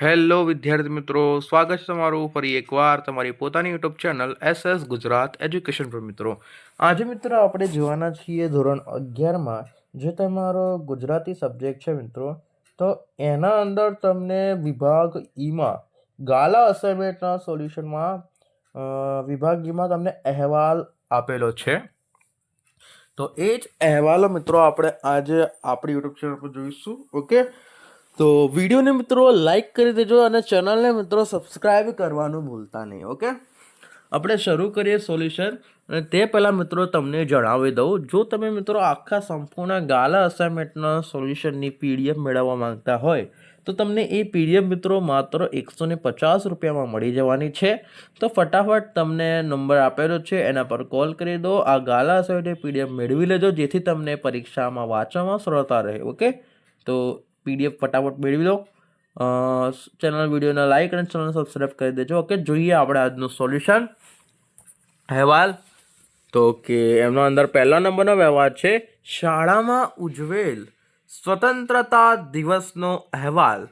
Hello વિદ્યાર્થી મિત્રો, સ્વાગત છે તમારું ફરી એકવાર તમારી પોતાની YouTube channel S S Gujarat education પર મિત્રો. આજે મિત્રો આપણે જોવાના છીએ ધોરણ અગિયારમાં, જે તમારો ગુજરાતી સબ્જેક્ટ છે મિત્રો. તો એના અંદર તમને વિભાગ ઈમાં ગાલા અસાઇનમેન્ટના સોલ્યુશનમાં વિભાગ ઈમાં તમને અહેવાલ આપેલો છે. તો એ જ અહેવાલો મિત્રો આપણે આજે આપણી યુટ્યુબ ચેનલ પર જોઈશું, ઓકે? તો વિડીયોને મિત્રો લાઈક કરી દેજો અને ચેનલને મિત્રો સબસ્ક્રાઈબ કરવાનું ભૂલતા નહીં ઓકે આપણે શરૂ કરીએ સોલ્યુશન અને તે પહેલાં મિત્રો તમને જણાવી દઉં. જો તમે મિત્રો આખા સંપૂર્ણ ગાલા અસાઇનમેન્ટના સોલ્યુશનની પીડીએફ મેળવવા માંગતા હોય, તો તમને એ પીડીએફ મિત્રો માત્ર એકસો ને પચાસ રૂપિયામાં મળી જવાની છે. તો ફટાફટ તમને નંબર આપેલો છે, એના પર કોલ કરી દો. આ ગાલા અસાઇનમેન્ટ પીડીએફ મેળવી લેજો, જેથી તમને પરીક્ષામાં વાંચવામાં સરળતા રહે ઓકે તો પીડીએફ ફટાફટ મેળવી લો ચેનલ વિડીયોને લાઈક અને ચેનલ સબસ્ક્રાઈબ કરી દેજો. ઓકે જોઈએ આપણે આજનું સોલ્યુશન અહેવાલ. તો કે એમનો અંદર પહેલો નંબરનો વ્યવહાર છે, શાળામાં ઉજવેલ સ્વતંત્રતા દિવસનો અહેવાલ.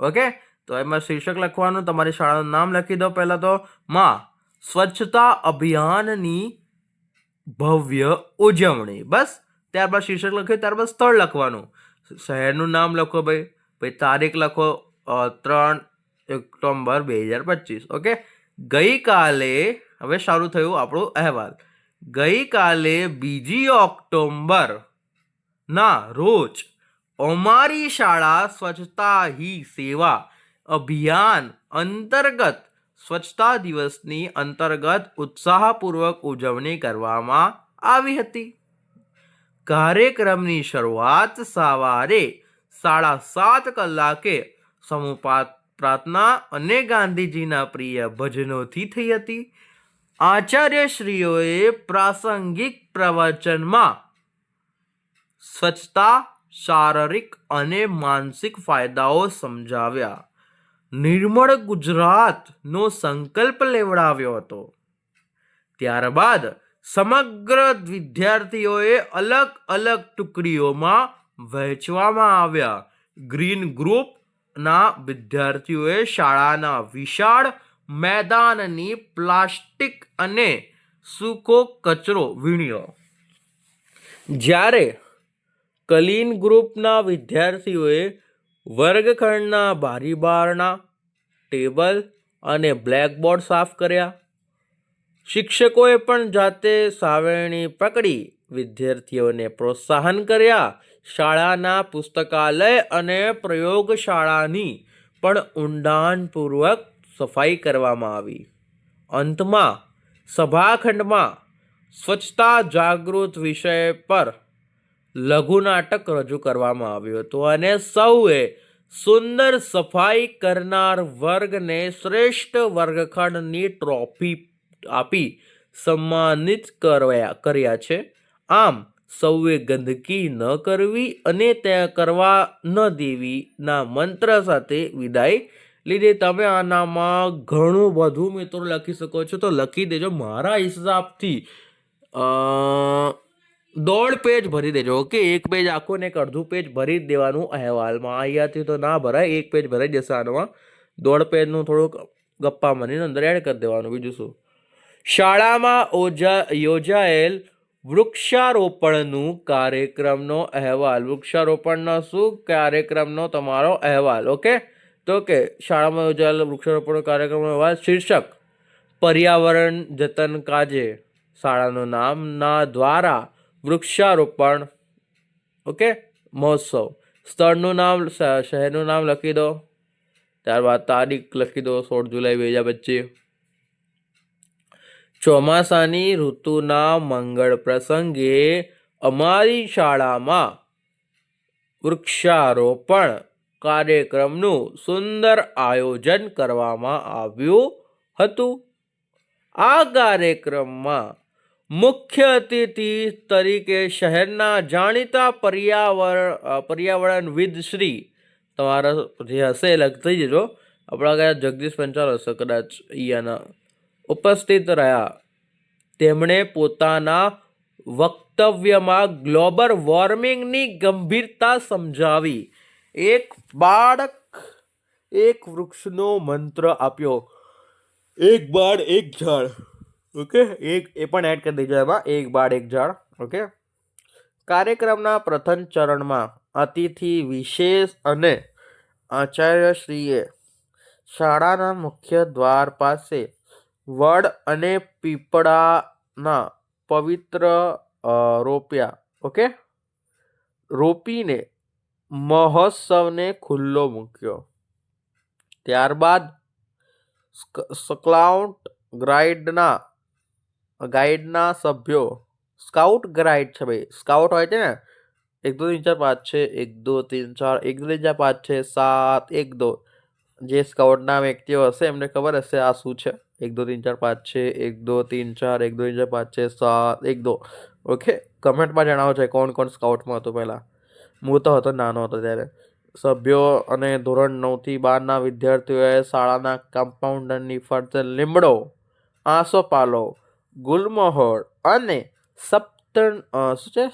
ઓકે તો એમાં શીર્ષક લખવાનું, તમારી શાળાનું નામ લખી દો પહેલાં તો. માં, સ્વચ્છતા અભિયાનની ભવ્ય ઉજવણી. બસ, ત્યારબાદ શીર્ષક લખ્યું, ત્યારબાદ સ્થળ લખવાનું. શહેરનું નામ લખો ભાઈ. ભાઈ તારીખ લખો ત્રણ ઓક્ટોબર બે હજાર પચીસ, ઓકે? ગઈકાલે, હવે શરૂ થયું આપણું અહેવાલ. ગઈકાલે બીજી ઓક્ટોબર ના રોજ અમારી શાળા સ્વચ્છતા હી સેવા અભિયાન અંતર્ગત સ્વચ્છતા દિવસની અંતર્ગત ઉત્સાહપૂર્વક ઉજવણી કરવામાં આવી હતી. કાર્યક્રમની શરૂઆત સવારે સાડા સાત કલાકે સમૂહ પ્રાર્થના અને ગાંધીજીના પ્રિય ભજનોથી થઈ હતી. આચાર્યશ્રીઓએ પ્રાસંગિક પ્રવચનમાં સ્વચ્છતા, શારીરિક અને માનસિક ફાયદાઓ સમજાવ્યા. નિર્મળ ગુજરાતનો સંકલ્પ લેવડાવ્યો હતો. ત્યારબાદ સમગ્ર વિદ્યાર્થીઓએ અલગ અલગ ટુકડીઓમાં વહેંચવામાં આવ્યા. ગ્રીન ગ્રુપના વિદ્યાર્થીઓએ શાળાના વિશાળ મેદાનની પ્લાસ્ટિક અને સૂકો કચરો વીણ્યો. જ્યારે કલીન ગ્રુપના વિદ્યાર્થીઓએ વર્ગખંડના બારી બારણા ટેબલ અને બ્લેકબોર્ડ સાફ કર્યા. શિક્ષકોએ પણ જાતે સાવરણી પકડી, વિદ્યાર્થીઓને પ્રોત્સાહન કર્યા. શાળાના પુસ્તકાલય અને પ્રયોગશાળાની પણ ઊંડાણપૂર્વક સફાઈ કરવામાં આવી. અંતમાં, સભાખંડમાં સ્વચ્છતા જાગૃત વિષય પર લઘુ નાટક રજૂ કરવામાં આવ્યું હતું અને સૌએ સુંદર સફાઈ કરનાર વર્ગને શ્રેષ્ઠ વર્ગખંડની ટ્રોફી આપી સન્માનિત કર્યા કર્યા છે. આમ, સૌએ ગંદકી ન કરવી અને ત્યાં કરવા ન દેવી ના મંત્ર સાથે વિદાય લીધે. તમે આનામાં ઘણું બધું મિત્રો લખી શકો છો. તો લખી દેજો. મારા હિસાબથી દોઢ પેજ ભરી દેજો, ઓકે? એક પેજ આખું ને એક અડધું પેજ ભરી દેવાનું અહેવાલમાં. અહીંયાથી તો ના ભરાય. એક પેજ ભરાઈ જશે આનામાં. દોઢ પેજનું થોડુંક ગપ્પા મનીને અંદર એડ કરી દેવાનું. બીજું શું? શાળામાં ઓજા યોજાયેલ વૃક્ષારોપણનું કાર્યક્રમનો અહેવાલ. વૃક્ષારોપણનો શું કાર્યક્રમનો? તમારો અહેવાલ, ઓકે? તો કે શાળામાં યોજાયેલ વૃક્ષારોપણ કાર્યક્રમનો અહેવાલ, શીર્ષક, પર્યાવરણ જતન કાજે. શાળાનું નામના દ્વારા વૃક્ષારોપણ, ઓકે? મહોત્સવ. સ્થળનું નામ શહેરનું નામ લખી દો. ત્યારબાદ તારીખ લખી દો, સોળ જુલાઈ બે હજાર પચીસ. ચોમાસાની ઋતુના મંગળ પ્રસંગે અમારી શાળામાં વૃક્ષારોપણ કાર્યક્રમનું સુંદર આયોજન કરવામાં આવ્યું હતું. આ કાર્યક્રમમાં મુખ્ય અતિથિ તરીકે શહેરના જાણીતા પર્યાવરણ પર્યાવરણવિદ શ્રી, તમારા જે હશે લગ થઈ જજો આપણા કયા જગદીશ પંચાલ હશે કદાચ અહીંયાના ઉપસ્થિત રહ્યા. તેમણે પોતાના વક્તવ્યમાં ગ્લોબલ વોર્મિંગની ગંભીરતા સમજાવી. એક બાળક એક વૃક્ષનો મંત્ર આપ્યો. એક બાળ, એક ઝાડ. ઓકે? એક, એ પણ એડ કરી દેજો એમાં. એક બાળ, એક ઝાડ. ઓકે? કાર્યક્રમના પ્રથમ ચરણમાં અતિથિ વિશેષ અને આચાર્યશ્રીએ શાળાના મુખ્ય દ્વાર પાસે વડ અને પીપળાના પવિત્ર રોપ્યા, ઓકે? રોપીને મહોત્સવને ખુલ્લો મૂક્યો. ત્યારબાદ સ્ક- સ્કાઉટ ગાઈડના ગાઈડના સભ્યો, સ્કાઉટ ગ્રાઇડ છે ભાઈ, સ્કાઉટ હોય છે ને? એક, દો તીન ચાર, પાંચ, છે, એક, દો તીન ચાર, એક, દો તીન ચાર, પાંચ, છે, સાત, એક, દો. જે સ્કાઉટના વ્યક્તિઓ હશે, એમને ખબર હશે આ શું છે? એક, દો તીન ચાર, પાંચ, છે, એક, દો તીન ચાર, એક, દો ચાર, પાંચ, છે, સાત, એક, દો. ઓકે કમેન્ટમાં જણાવો છે કોણ કોણ સ્કાઉટમાં હતું પહેલાં? હું તો હતો, નાનો હતો ત્યારે. સભ્યો અને ધોરણ નવથી બારના વિદ્યાર્થીઓએ શાળાના કમ્પાઉન્ડરની ફરતે લીમડો આસોપાલો ગુલમહોર અને સપ્ત શું છે?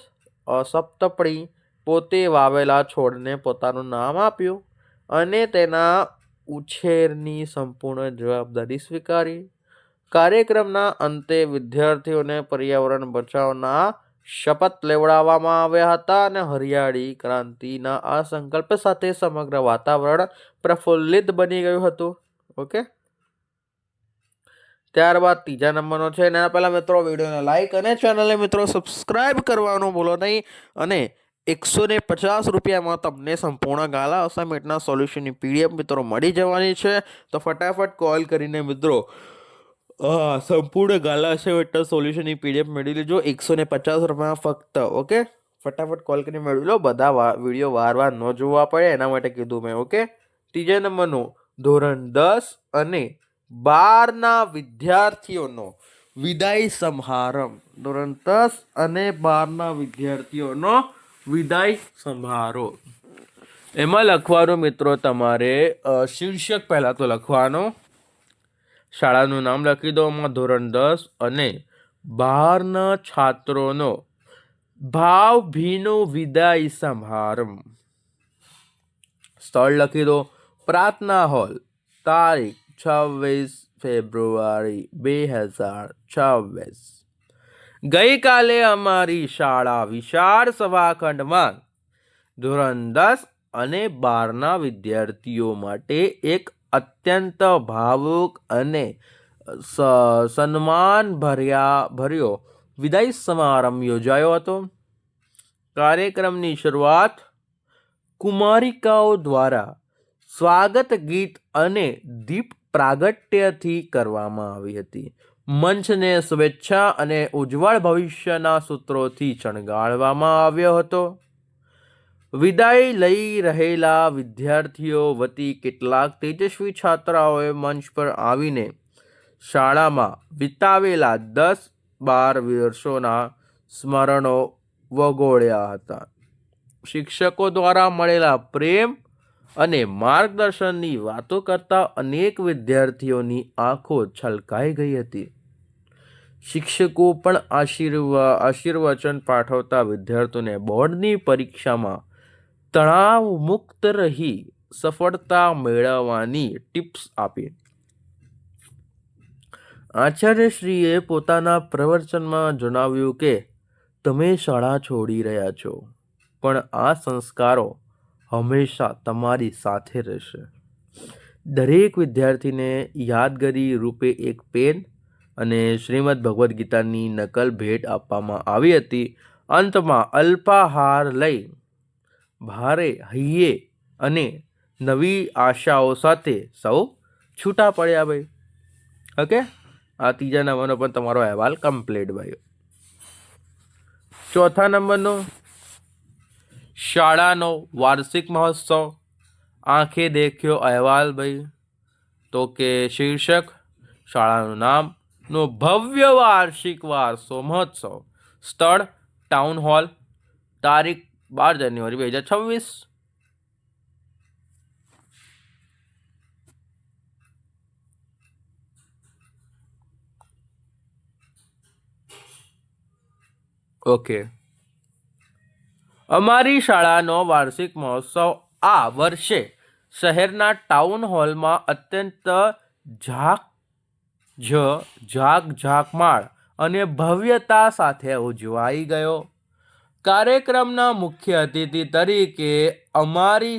સપ્તપડી પોતે વાવેલા છોડને પોતાનું નામ આપ્યું અને તેના ઉછેરની સંપૂર્ણ જવાબદારી સ્વીકારી. કાર્યક્રમના અંતે વિદ્યાર્થીઓને પર્યાવરણ બચાવના શપથ લેવડાવવામાં આવ્યા હતા અને હરિયાળી ક્રાંતિના આ સંકલ્પ સાથે સમગ્ર વાતાવરણ પ્રફુલ્લિત બની ગયું હતું. ઓકે? ત્યારબાદ ત્રીજા નંબરનો છે. એના પહેલાં મિત્રો વિડીયોને લાઇક અને ચેનલને મિત્રો સબસ્ક્રાઈબ કરવાનું ભૂલો નહીં અને એકસો ને પચાસ રૂપિયામાં તમને સંપૂર્ણ ગાલા અસાઇનમેન્ટના સોલ્યુશનની પીડીએફ મિત્રો મળી જવાની છે. તો ફટાફટ કોલ કરીને મિત્રો સંપૂર્ણ ગાલા અસાઇનમેન્ટના સોલ્યુશનની પીડીએફ મેળવી લેજો એકસો ને પચાસ રૂપિયામાં ફક્ત, ઓકે? ફટાફટ કોલ કરીને મેળવી લો, બધા વીડિયો વાર વાર ન જોવા પડે, એના માટે કીધું મેં, ઓકે? ત્રીજા નંબરનું, ધોરણ દસ અને બારના વિદ્યાર્થીઓનો વિદાય સમારંભ. ધોરણ દસ અને બારના વિદ્યાર્થીઓનો વિદાય સંભારો એમાં લખવાનું મિત્રો તમારે શીર્ષક પહેલાં તો લખવાનો. શાળાનું નામ લખી દો એમાં ધોરણ દસ અને બહારના છાત્રોનો ભાવભીનો વિદાય સમારંભ. સ્થળ લખી દો, પ્રાર્થના હોલ, તારીખ છવ્વીસ ફેબ્રુઆરી બે હજાર છવ્વીસ. ગઈકાલે અમારી શાળા વિશાળ સભાખંડમાં ધોરણ દસ અને બારના વિદ્યાર્થીઓ માટે એક અત્યંત ભાવુક અને સન્માન ભર્યા ભર્યો વિદાય સમારંભ યોજાયો હતો. કાર્યક્રમની શરૂઆત કુમારિકાઓ દ્વારા સ્વાગત ગીત અને દીપ પ્રાગટ્યથી કરવામાં આવી હતી. મંચને સ્વેચ્છા અને ઉજ્જવળ ભવિષ્યના સૂત્રોથી શણગારવામાં આવ્યો હતો. વિદાય લઈ રહેલા વિદ્યાર્થીઓ વતી કેટલાક તેજસ્વી છાત્રાઓએ મંચ પર આવીને શાળામાં વિતાવેલા દસ બાર વર્ષોના સ્મરણો વગોળ્યા હતા. શિક્ષકો દ્વારા મળેલા પ્રેમ અને માર્ગદર્શનની વાતો કરતા અનેક વિદ્યાર્થીઓની આંખો છલકાઈ ગઈ હતી. શિક્ષકો પણ આશીર્વા, આશીર્વચન પાઠવતા વિદ્યાર્થીઓને બોર્ડની પરીક્ષામાં તણાવ મુક્ત રહી સફળતા મેળવવાની ટિપ્સ આપી. આચાર્યશ્રીએ પોતાના પ્રવચનમાં જણાવ્યું કે, તમે શાળા છોડી રહ્યા છો, પણ આ સંસ્કારો હંમેશા તમારી સાથે રહેશે. દરેક વિદ્યાર્થીને યાદગારી રૂપે એક પેન અને શ્રીમદ ભગવદ્ ગીતાની નકલ ભેટ આપવામાં આવી હતી. અંતમાં અલ્પાહાર લઈ ભારે હૈયે અને નવી આશાઓ સાથે સૌ છૂટા પડ્યા ભાઈ. ઓકે? આ ત્રીજા નંબરનો પણ તમારો અહેવાલ કમ્પ્લીટ ભાઈ. ચોથા નંબરનો શાળાનો વાર્ષિક મહોત્સવ. આંખે દેખ્યો અહેવાલ ભાઈ. તો કે શીર્ષક, શાળાનું નામ નો ભવ્ય વાર્ષિક વારસો મહોત્સવ. સ્થળ ટાઉન હોલ તારીખ, બાર જાન્યુઆરી બે હજાર છવ્વીસ. ઓકે. અમારી શાળાનો વાર્ષિક મહોત્સવ આ વર્ષે શહેરના ટાઉન હોલમાં અત્યંત ઝાક, જ, ઝાક, ઝાકમાળ અને ભવ્યતા સાથે ઉજવાઈ ગયો. કાર્યક્રમના મુખ્ય અતિથિ તરીકે અમારી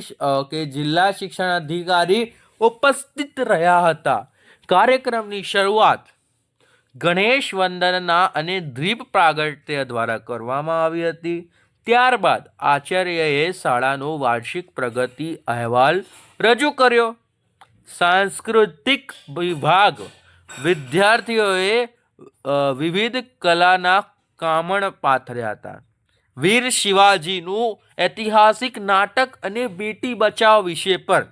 કે જિલ્લા શિક્ષણ અધિકારી ઉપસ્થિત રહ્યા હતા. કાર્યક્રમની શરૂઆત ગણેશ વંદનના અને દ્વીપ પ્રાગટ્ય દ્વારા કરવામાં આવી હતી. ત્યારબાદ આચાર્યએ શાળાનો વાર્ષિક પ્રગતિ અહેવાલ રજૂ કર્યો. સાંસ્કૃતિક વિભાગ વિદ્યાર્થીઓએ વિવિધ કલાના કામણ પાથર્યા હતા. વીર શિવાજીનું ઐતિહાસિક નાટક અને બેટી બચાવ વિશે પર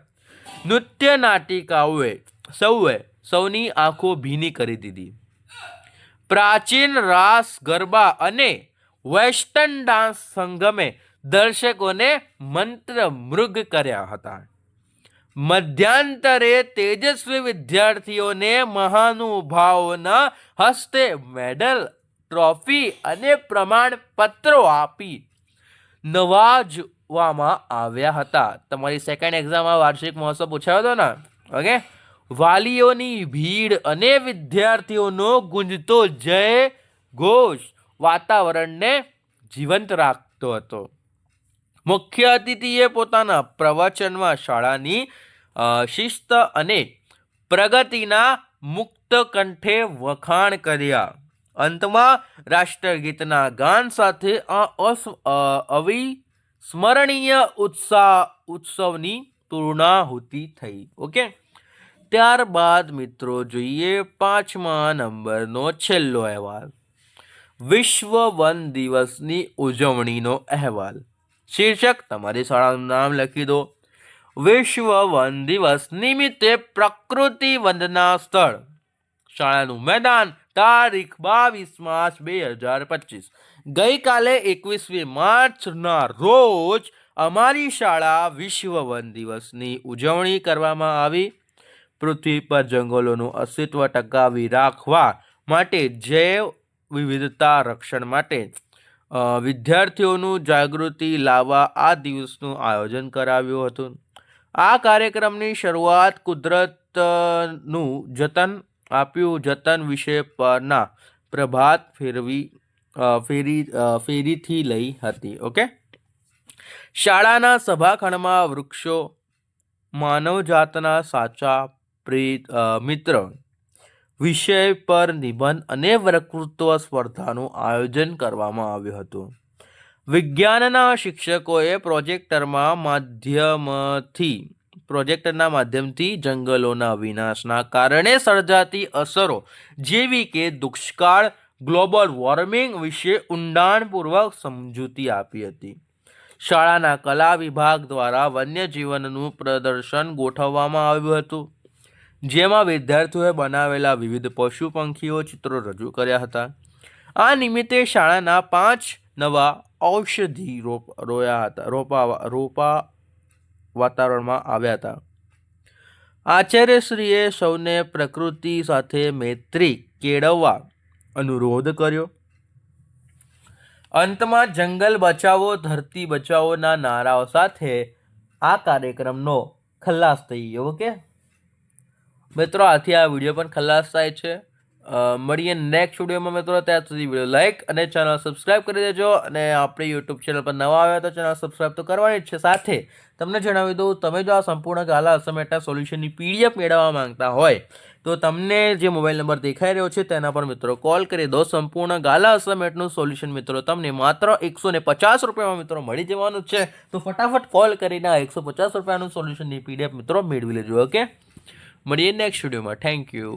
નૃત્ય નાટિકાઓએ સૌએ સૌની આંખો ભીની કરી દીધી. પ્રાચીન રાસ ગરબા અને વેસ્ટર્ન ડાન્સ સંગમે દર્શકોને મંત્રમૃગ કર્યા હતા. મધ્યાંતરે તેજસ્વી વિદ્યાર્થીઓને મહાનુભાવોના હસ્તે મેડલ, ટ્રોફી અને પ્રમાણપત્રો આપી નવાજવામાં આવ્યા હતા. તમારી સેકન્ડ એક્ઝામમાં વાર્ષિક મહોત્સવ પૂછાયો હતો ને? ઓકે વાલીઓની ભીડ અને વિદ્યાર્થીઓનો ગુંજતો જય ઘોષ. વાતાવરણને જીવંત રાખતો હતો. મુખ્ય અતિથિએ પોતાના પ્રવચનમાં શાળાની શિસ્ત અને પ્રગતિના મુક્ત કંઠે વખાણ કર્યા. અંતમાં રાષ્ટ્રગીતના ગાન સાથે આ અસ અવિસ્મરણીય ઉત્સાહ ઉત્સવની પૂર્ણાહુતિ થઈ. ઓકે? ત્યારબાદ મિત્રો જોઈએ પાંચમા નંબરનો છેલ્લો અહેવાલ. વિશ્વ વન દિવસની ઉજવણીનો અહેવાલ. શીર્ષક, તમારી શાળાનું નામ લખી દો. વિશ્વ વન દિવસ નિમિત્તે પ્રકૃતિ વંદના સ્થળ. શાળાનું મેદાન, તારીખ બાવીસ માર્ચ બે હજાર પચીસ. ગઈકાલે એકવીસમી માર્ચના રોજ અમારી શાળા વિશ્વ વન દિવસની ઉજવણી કરવામાં આવી. પૃથ્વી પર જંગલોનું અસ્તિત્વ ટકાવી રાખવા માટે જૈવ વિવિધતા રક્ષણ માટે વિદ્યાર્થીઓનું જાગૃતિ લાવવા આ દિવસનું આયોજન કરાવ્યું હતું. આ કાર્યક્રમની શરૂઆત કુદરતનું જતન આપ્યું. જતન વિષય પરના પ્રભાત ફેરવી ફેરી ફેરીથી લઈ હતી, ઓકે? શાળાના સભાખંડમાં વૃક્ષો માનવજાતના સાચા પ્રેત મિત્ર વિષય પર નિબંધ અને વક્તૃત્વ સ્પર્ધાનું આયોજન કરવામાં આવ્યું હતું. વિજ્ઞાનના શિક્ષકોએ પ્રોજેક્ટરમાં માધ્યમથી, પ્રોજેક્ટરના માધ્યમથી જંગલોના વિનાશના કારણે સર્જાતી અસરો જેવી કે દુષ્કાળ, ગ્લોબલ વોર્મિંગ વિશે ઊંડાણપૂર્વક સમજૂતી આપી હતી. શાળાના કલા વિભાગ દ્વારા વન્યજીવનનું પ્રદર્શન ગોઠવવામાં આવ્યું હતું. જેમાં વિદ્યાર્થીઓએ બનાવેલા વિવિધ પશુ પંખીઓ ચિત્રો રજૂ કર્યા હતા. આ નિમિત્તે શાળાના પાંચ નવા ઔષધિ રોપ, રોયા હતા, રોપા રોપા વાતાવરણમાં આવ્યા હતા. આચાર્યશ્રીએ સૌને પ્રકૃતિ સાથે મૈત્રી કેળવવા અનુરોધ કર્યો. અંતમાં જંગલ બચાવો, ધરતી બચાવોના નારાઓ સાથે આ કાર્યક્રમનો ખલ્લાસ થઈ ગયો, ઓકે? મિત્રો, આથી આ વીડિયો પણ ખલાસ થાય છે. મળીએ નેક્સ્ટ વિડીયોમાં મિત્રો, ત્યાં સુધી વીડિયો લાઇક અને ચેનલ સબસ્ક્રાઈબ કરી દેજો અને આપણે યુટ્યુબ ચેનલ પર નવા આવ્યા તો ચેનલ સબસ્ક્રાઈબ તો કરવાની જ છે. સાથે તમને જણાવી દઉં, તમે જો આ સંપૂર્ણ ગાલા અસમેટના સોલ્યુશનની પીડીએફ મેળવવા માંગતા હોય, તો તમને જે મોબાઈલ નંબર દેખાઈ રહ્યો છે તેના પર મિત્રો કોલ કરી દો. સંપૂર્ણ ગાલા અસમેટનું સોલ્યુશન મિત્રો તમને માત્ર એકસો ને પચાસ રૂપિયામાં મિત્રો મળી જવાનું છે. તો ફટાફટ કોલ કરીને આ એકસો પચાસ રૂપિયાનું સોલ્યુશનની પીડીએફ મિત્રો મેળવી લેજો ઓકે મળીએ નેક્સ્ટ વિડીયોમાં થેન્ક યુ